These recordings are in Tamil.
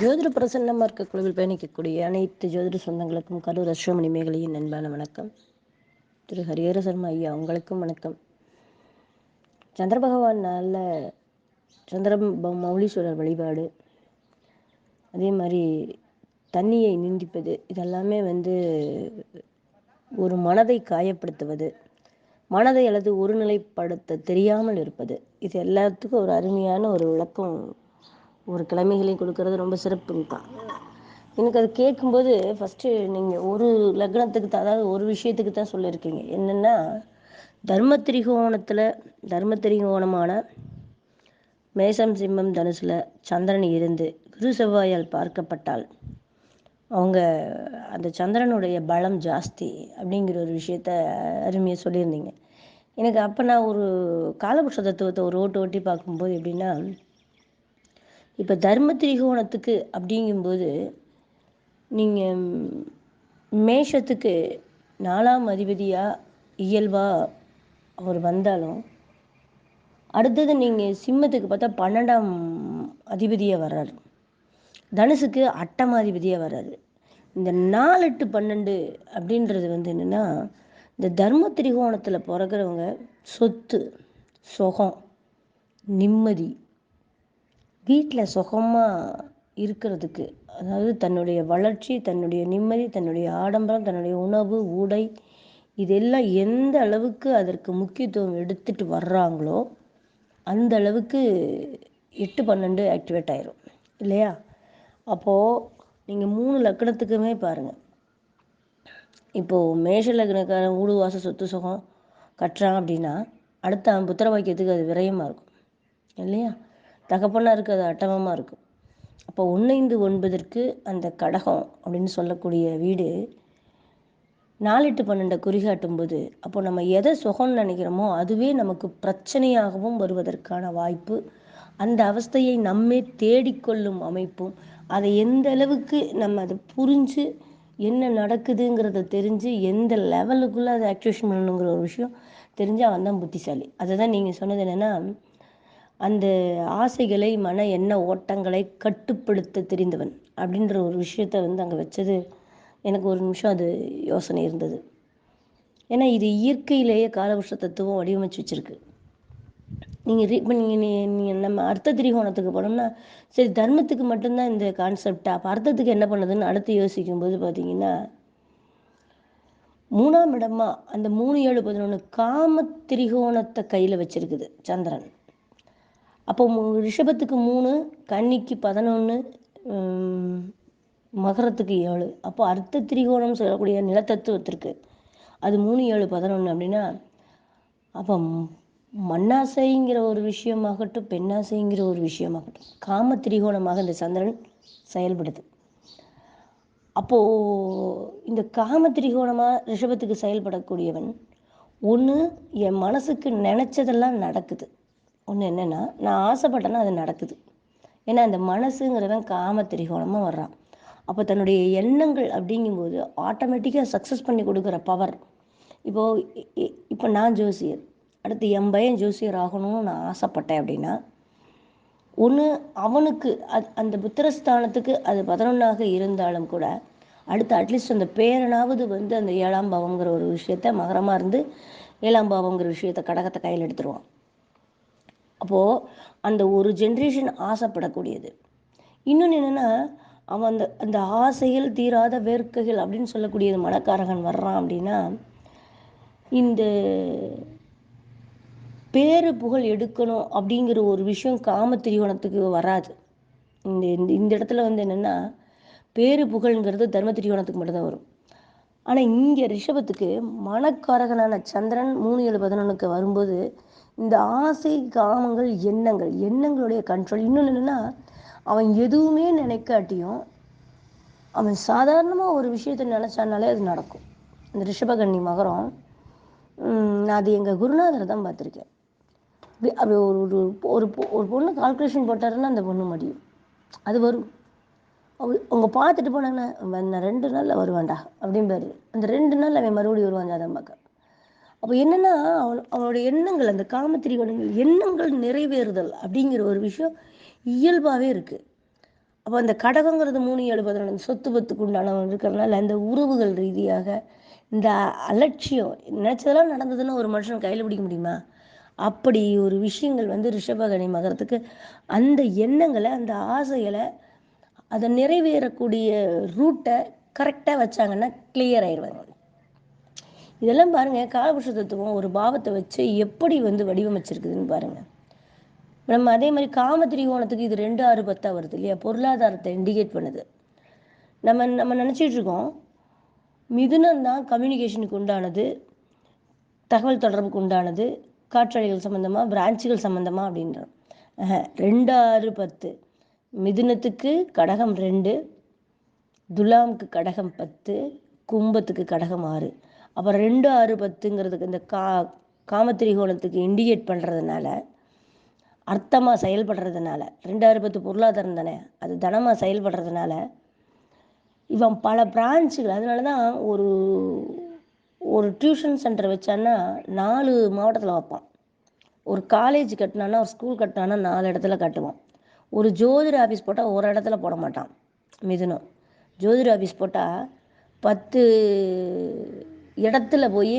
ஜோதிட பிரசன்னமாக இருக்க குழுவில் பயணிக்கக்கூடிய அனைத்து ஜோதிட சொந்தங்களுக்கும் கரூர் அஸ்வமணி மேகலையின் நண்பான வணக்கம். திரு ஹரிஹர சர்மா ஐயா உங்களுக்கும் வணக்கம். சந்திர பகவான் நாளில் சந்திர மௌலீஸ்வரர் வழிபாடு அதே மாதிரி தண்ணியை நிந்திப்பது இதெல்லாமே வந்து ஒரு மனதை காயப்படுத்துவது மனதை அல்லது ஒருநிலைப்படுத்த தெரியாமல் இருப்பது இது எல்லாத்துக்கும் ஒரு அருமையான ஒரு விளக்கம் ஒரு கிழமைகளையும் கொடுக்கறது ரொம்ப சிறப்புங்க தான். எனக்கு அது கேட்கும்போது ஃபஸ்ட்டு நீங்கள் ஒரு லக்னத்துக்கு தான் அதாவது ஒரு விஷயத்துக்கு தான் சொல்லியிருக்கீங்க. என்னென்னா தர்ம திரிகோணத்தில் தர்ம திரிகோணமான மேசம் சிம்மம் தனுசில் சந்திரன் இருந்து குரு செவ்வாயால் பார்க்கப்பட்டால் அவங்க அந்த சந்திரனுடைய பலம் ஜாஸ்தி அப்படிங்கிற ஒரு விஷயத்த அருமையாக சொல்லியிருந்தீங்க. எனக்கு அப்போ நான் ஒரு காலபுருஷ தத்துவத்தை ஒரு ஓட்டு ஓட்டி பார்க்கும்போது எப்படின்னா இப்போ தர்ம திரிகோணத்துக்கு அப்படிங்கும்போது நீங்கள் மேஷத்துக்கு நாலாம் அதிபதியாக இயல்பாக அவர் வந்தாலும் அடுத்தது நீங்கள் சிம்மத்துக்கு பார்த்தா பன்னெண்டாம் அதிபதியாக வர்றாரு. தனுசுக்கு அட்டமாதிபதியாக வர்றாரு. இந்த நாலு எட்டு பன்னெண்டு அப்படின்றது வந்து என்னென்னா இந்த தர்ம திரிகோணத்தில் பிறக்கிறவங்க சொத்து சுகம் நிம்மதி வீட்டில் சுகமாக இருக்கிறதுக்கு அதாவது தன்னுடைய வளர்ச்சி தன்னுடைய நிம்மதி தன்னுடைய ஆடம்பரம் தன்னுடைய உணவு உடை இதெல்லாம் எந்த அளவுக்கு அதற்கு முக்கியத்துவம் எடுத்துட்டு வர்றாங்களோ அந்த அளவுக்கு எட்டு பன்னெண்டு ஆக்டிவேட் ஆயிரும். இல்லையா? அப்போது நீங்கள் மூணு லக்கணத்துக்குமே பாருங்கள் இப்போது மேஷ லக்னக்காரன் ஊடு வாச சொத்து சுகம் கட்டுறான் அப்படின்னா அடுத்த அவன் புத்திர வாக்கியத்துக்கு அது விரயமாக இருக்கும். இல்லையா? தகப்பனாக இருக்கிறது அட்டமமாக இருக்கும் அப்போ ஒன்றைந்து ஒன்பதற்கு அந்த கடகம் அப்படின்னு சொல்லக்கூடிய வீடு நாலெட்டு பன்னெண்டை குறிகாட்டும் போது அப்போ நம்ம எதை சுகம்னு நினைக்கிறோமோ அதுவே நமக்கு பிரச்சனையாகவும் வருவதற்கான வாய்ப்பு அந்த அவஸ்தையை நம்மே தேடிக்கொள்ளும் அமைப்பும் அதை எந்த அளவுக்கு நம்ம அதை புரிஞ்சு என்ன நடக்குதுங்கிறத தெரிஞ்சு எந்த லெவலுக்குள்ளே அதை ஆக்டிவேஷன் பண்ணணுங்கிற ஒரு விஷயம் தெரிஞ்சு அவன் தான் புத்திசாலி. அதை தான் நீங்கள் சொன்னது என்னென்னா அந்த ஆசைகளை மன எண்ண ஓட்டங்களை கட்டுப்படுத்த தெரிந்தவன் அப்படின்ற ஒரு விஷயத்த வந்து அங்கே வச்சது. எனக்கு ஒரு நிமிஷம் அது யோசனை இருந்தது. ஏன்னா இது இயற்கையிலேயே காலபுருஷ தத்துவம் வடிவமைச்சு வச்சுருக்கு. நீங்கள் இப்போ நீங்கள் நீங்கள் நம்ம அர்த்த திரிகோணத்துக்கு போனோம்னா சரி தர்மத்துக்கு மட்டும்தான் இந்த கான்செப்டா அப்போ அர்த்தத்துக்கு என்ன பண்ணுதுன்னு அடுத்து யோசிக்கும்போது பார்த்தீங்கன்னா மூணாம் இடமா அந்த மூணு ஏழு பதினொன்று காம திரிகோணத்தை கையில் வச்சிருக்குது சந்திரன். அப்போ மு- ரிஷபத்துக்கு மூணு கன்னிக்கு பதினொன்று மகரத்துக்கு ஏழு. அப்போ அர்த்த திரிகோணம் சொல்லக்கூடிய நிலத்தத்துவத்திற்கு அது மூணு ஏழு பதினொன்று அப்படின்னா அப்போ மண்ணாசைங்கிற ஒரு விஷயமாகட்டும் பெண்ணாசைங்கிற ஒரு விஷயமாகட்டும் காம திரிகோணமாக இந்த சந்திரன் செயல்படுது. அப்போது இந்த காம திரிகோணமாக ரிஷபத்துக்கு செயல்படக்கூடியவன் ஒன்று என் மனசுக்கு நினச்சதெல்லாம் நடக்குது. ஒன்று என்னென்னா நான் ஆசைப்பட்டேன்னா அது நடக்குது. ஏன்னா அந்த மனசுங்கிறவன் காம திரிகோணமாக வர்றான். அப்போ தன்னுடைய எண்ணங்கள் அப்படிங்கும்போது ஆட்டோமேட்டிக்காக சக்ஸஸ் பண்ணி கொடுக்குற பவர் இப்போது இப்போ நான் ஜோசியர். அடுத்து என் பையன் ஜோசியர் ஆகணும்னு நான் ஆசைப்பட்டேன் அப்படின்னா ஒன்று அவனுக்கு அது அந்த புத்திரஸ்தானத்துக்கு அது பதினொன்றாக இருந்தாலும் கூட அடுத்து அட்லீஸ்ட் அந்த பேரனாவது வந்து அந்த ஏழாம் பாவங்கிற ஒரு விஷயத்த மகரமாக இருந்து ஏழாம் பாவங்கிற விஷயத்த கடகத்தை கையில் எடுத்துருவான். அப்போது அந்த ஒரு ஜென்ரேஷன் ஆசைப்படக்கூடியது. இன்னொன்று என்னென்னா அவன் அந்த அந்த ஆசைகள் தீராத வேர்க்கைகள் அப்படின்னு சொல்லக்கூடியது மனக்காரகன் வர்றான் அப்படின்னா இந்த பேரு புகழ் எடுக்கணும் அப்படிங்கிற ஒரு விஷயம் காம திரிகோணத்துக்கு வராது. இந்த இந்த- இந்த இடத்துல வந்து என்னென்னா பேரு புகழ்ங்கிறது தர்ம திரிகோணத்துக்கு மட்டும்தான் வரும். ஆனால் இங்கே ரிஷபத்துக்கு மனக்காரகனான சந்திரன் மூணு ஏழு பதினொன்றுக்கு வரும்போது இந்த ஆசை காமங்கள் எண்ணங்கள் எண்ணங்களுடைய கண்ட்ரோல் இன்னொன்று என்னென்னா அவன் எதுவுமே நினைக்காட்டியும் அவன் சாதாரணமாக ஒரு விஷயத்தை நினச்சானாலே அது நடக்கும். இந்த ரிஷபகன்னி மகரம் நான் அது எங்கள் குருநாதரை தான் பார்த்துருக்கேன். அப்படி ஒரு ஒரு ஒரு பொ- ஒரு பொண்ணு கால்குலேஷன் போட்டாருன்னா அந்த பொண்ணு முடியும். அது வரும். அப்படி அவங்க பார்த்துட்டு போனாங்கன்னா நான் ரெண்டு நாளில் வருவான்டா அப்படிம்பாரு. அந்த ரெண்டு நாள் அவன் மறுபடியும் வருவான் ஜாதகம் பார்க்க. அப்போ என்னன்னா அவன் அவனோட எண்ணங்கள் அந்த காமத்திரிகோணங்கள் எண்ணங்கள் நிறைவேறுதல் அப்படிங்கிற ஒரு விஷயம் இயல்பாகவே இருக்குது அப்போ அந்த கடகங்கிறது மூணு ஏழு பதினொன்று சொத்து பத்துக்கு உண்டானவன் அந்த உறவுகள் ரீதியாக இந்த அலட்சியம் நினச்சதெல்லாம் நடந்ததுன்னா ஒரு மனுஷன் கையில் பிடிக்க முடியுமா? அப்படி ஒரு விஷயங்கள் வந்து ரிஷபகணி மகரத்துக்கு அந்த எண்ணங்களை அந்த ஆசைகளை அதை நிறைவேறக்கூடிய ரூட்டை கரெக்டாக வச்சாங்கன்னா கிளியர் ஆயிடுவாங்க. இதெல்லாம் பாருங்கள் காலபுருஷ தத்துவம் ஒரு பாவத்தை வச்சு எப்படி வந்து வடிவமைச்சிருக்குதுன்னு பாருங்கள் நம்ம அதே மாதிரி காம திரிகோணத்துக்கு இது ரெண்டு ஆறு பத்தா வருது இல்லையா? பொருளாதாரத்தை இண்டிகேட் பண்ணுது. நம்ம நம்ம நினச்சிட்டு இருக்கோம் மிதுனம் தான் கம்யூனிகேஷனுக்கு உண்டானது தகவல் தொடர்புக்கு உண்டானது காற்றாலைகள் சம்மந்தமாக பிரான்ச்சுகள் சம்மந்தமாக அப்படின்றோம். ரெண்டு ஆறு பத்து. மிதுனத்துக்கு கடகம் ரெண்டு துலாமுக்கு கடகம் பத்து கும்பத்துக்கு கடகம் ஆறு. அப்புறம் ரெண்டு ஆறு பத்துங்கிறதுக்கு இந்த கா காமத்திரிகோணத்துக்கு இண்டிகேட் பண்ணுறதுனால அர்த்தமாக செயல்படுறதுனால ரெண்டாயிர பத்து பொருளாதாரம் தானே அது தனமாக செயல்படுறதுனால இவன் பல பிரான்ச்சுகள் அதனால தான் ஒரு ஒரு டியூஷன் சென்டர் வச்சான்னா நாலு மாவட்டத்தில் வைப்பான். ஒரு காலேஜ் கட்டினான்னா ஒரு ஸ்கூல் கட்டினான்னா நாலு இடத்துல கட்டுவான். ஒரு ஜோதிட ஆஃபீஸ் போட்டால் ஒரு இடத்துல போட மாட்டான் மிதுனம். ஜோதிட ஆஃபீஸ் போட்டால் பத்து இடத்துல போய்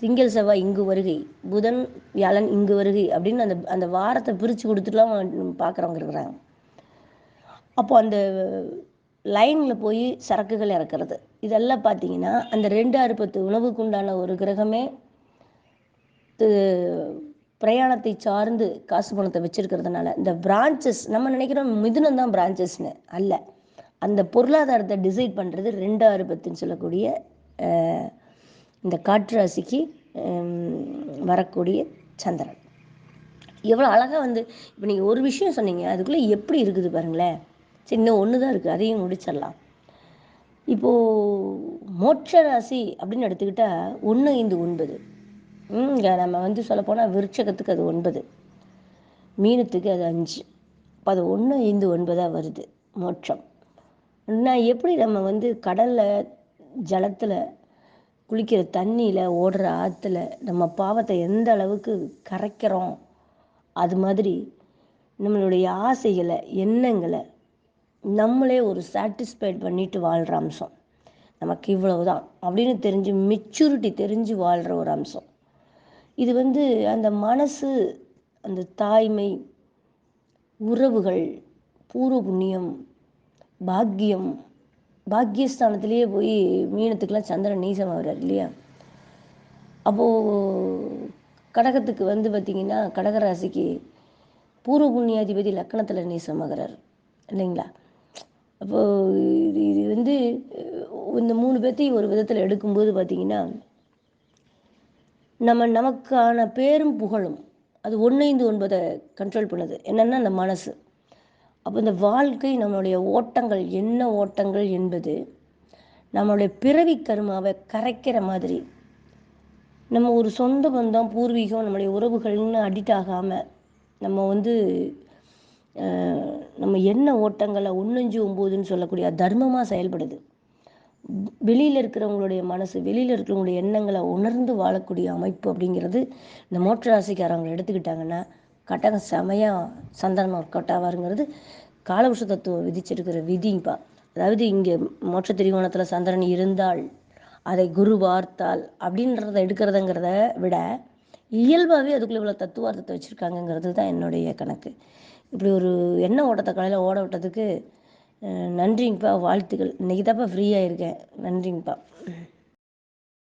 திங்கள் செவ்வாய் இங்கு வருகை புதன் வியாழன் இங்கு வருகை அப்படின்னு அந்த அந்த வாரத்தை பிரித்து கொடுத்துட்டுலாம் பார்க்குறவங்க இருக்கிறாங்க. அப்போ அந்த லைனில் போய் சரக்குகள் இறக்குறது. இதெல்லாம் பார்த்தீங்கன்னா அந்த ரெண்டு அறுபத்து உணவுக்கு உண்டான ஒரு கிரகமே பிரயாணத்தை சார்ந்து காசு பணத்தை வச்சுருக்கிறதுனால இந்த பிரான்ச்சஸ் நம்ம நினைக்கிறோம் மிதுனம் தான் பிரான்ச்சஸ்னு அல்ல. அந்த பொருளாதாரத்தை டிசைட் பண்ணுறது ரெண்டு அறுபத்துன்னு சொல்லக்கூடிய இந்த காற்று ராசிக்கு வரக்கூடிய சந்திரன். எவ்வளோ அழகாக வந்து இப்போ நீங்கள் ஒரு விஷயம் சொன்னீங்க அதுக்குள்ளே எப்படி இருக்குது பாருங்களேன். சரி இன்னும் ஒன்று தான் இருக்குது அதையும் முடிச்சிடலாம். இப்போது மோட்ச ராசி அப்படின்னு எடுத்துக்கிட்டால் ஒன்று ஐந்து ஒன்பது. இங்கே நம்ம வந்து சொல்லப்போனால் விருட்சகத்துக்கு அது ஒன்பது. மீனத்துக்கு அது அஞ்சு. இப்போ அது ஒன்று ஐந்து ஒன்பதாக வருது மோட்சம். நான் எப்படி நம்ம வந்து கடலில் ஜலத்தில் குளிக்கிற தண்ணியில் ஓடுற ஆற்றுல நம்ம பாவத்தை எந்த அளவுக்கு கரைக்கிறோம்? அது மாதிரி நம்மளுடைய ஆசைகளை எண்ணங்களை நம்மளே ஒரு சாட்டிஸ்ஃபைட் பண்ணிட்டு வாழ்கிற அம்சம். நமக்கு இவ்வளவு தான் அப்படின்னு தெரிஞ்சு மெச்சூரிட்டி தெரிஞ்சு வாழ்கிற ஒரு அம்சம். இது வந்து அந்த மனசு அந்த தாய்மை உறவுகள் பூர்வ புண்ணியம் பாக்கியம் பாக்கியஸ்தானத்திலேயே போய் மீனத்துக்கெலாம் சந்திரன் நீசம் ஆகிறார் இல்லையா? அப்போது கடகத்துக்கு வந்து பார்த்திங்கன்னா கடகராசிக்கு பூர்வ புண்ணியாதிபதி லக்கணத்தில் நீசமாகிறார் இல்லைங்களா? அப்போது இது இது வந்து இந்த மூணு பேர்த்தையும் ஒரு விதத்தில் எடுக்கும்போது பார்த்திங்கன்னா நம்ம நமக்கான பேரும் புகழும். அது ஒன்றைந்து ஒன்பதை கண்ட்ரோல் பண்ணுது. என்னென்னா அந்த மனசு. அப்போ இந்த வாழ்க்கை நம்மளுடைய ஓட்டங்கள் என்ன ஓட்டங்கள் என்பது நம்மளுடைய பிறவி கருமாவை கரைக்கிற மாதிரி. நம்ம ஒரு சொந்த பந்தம் பூர்வீகம் நம்மளுடைய உறவுகள்னு அடிக்ட் ஆகாமல் நம்ம வந்து நம்ம என்ன ஓட்டங்களை ஒன்னஞ்சு ஒம்போதுன்னு சொல்லக்கூடிய தர்மமாக செயல்படுது. வெளியில் இருக்கிறவங்களுடைய மனசு வெளியில் இருக்கிறவங்களுடைய எண்ணங்களை உணர்ந்து வாழக்கூடிய அமைப்பு அப்படிங்கிறது இந்த மோட்ச ராசிக்காரங்க எடுத்துக்கிட்டாங்கன்னா கட்டக செமையாக சந்திரன் ஒர்க் அவுட் ஆவாருங்கிறது காலபுருஷ தத்துவம் விதிச்சிருக்கிற விதிங்கப்பா அதாவது இங்கே மோட்ச திரிகோணத்தில் சந்திரன் இருந்தால் அதை குரு பார்த்தால் அப்படின்றத எடுக்கிறதுங்கிறத விட இயல்பாகவே அதுக்குள்ளே இவ்வளோ தத்துவார்த்தத்தை வச்சுருக்காங்கங்கிறது தான் என்னுடைய கணக்கு. இப்படி ஒரு எண்ணெய் ஓட்டத்தை காலையில் ஓட விட்டதுக்கு நன்றிங்கப்பா வாழ்த்துக்கள். இன்றைக்கி தான்ப்பா ஃப்ரீயாக இருக்கேன் நன்றிங்கப்பா.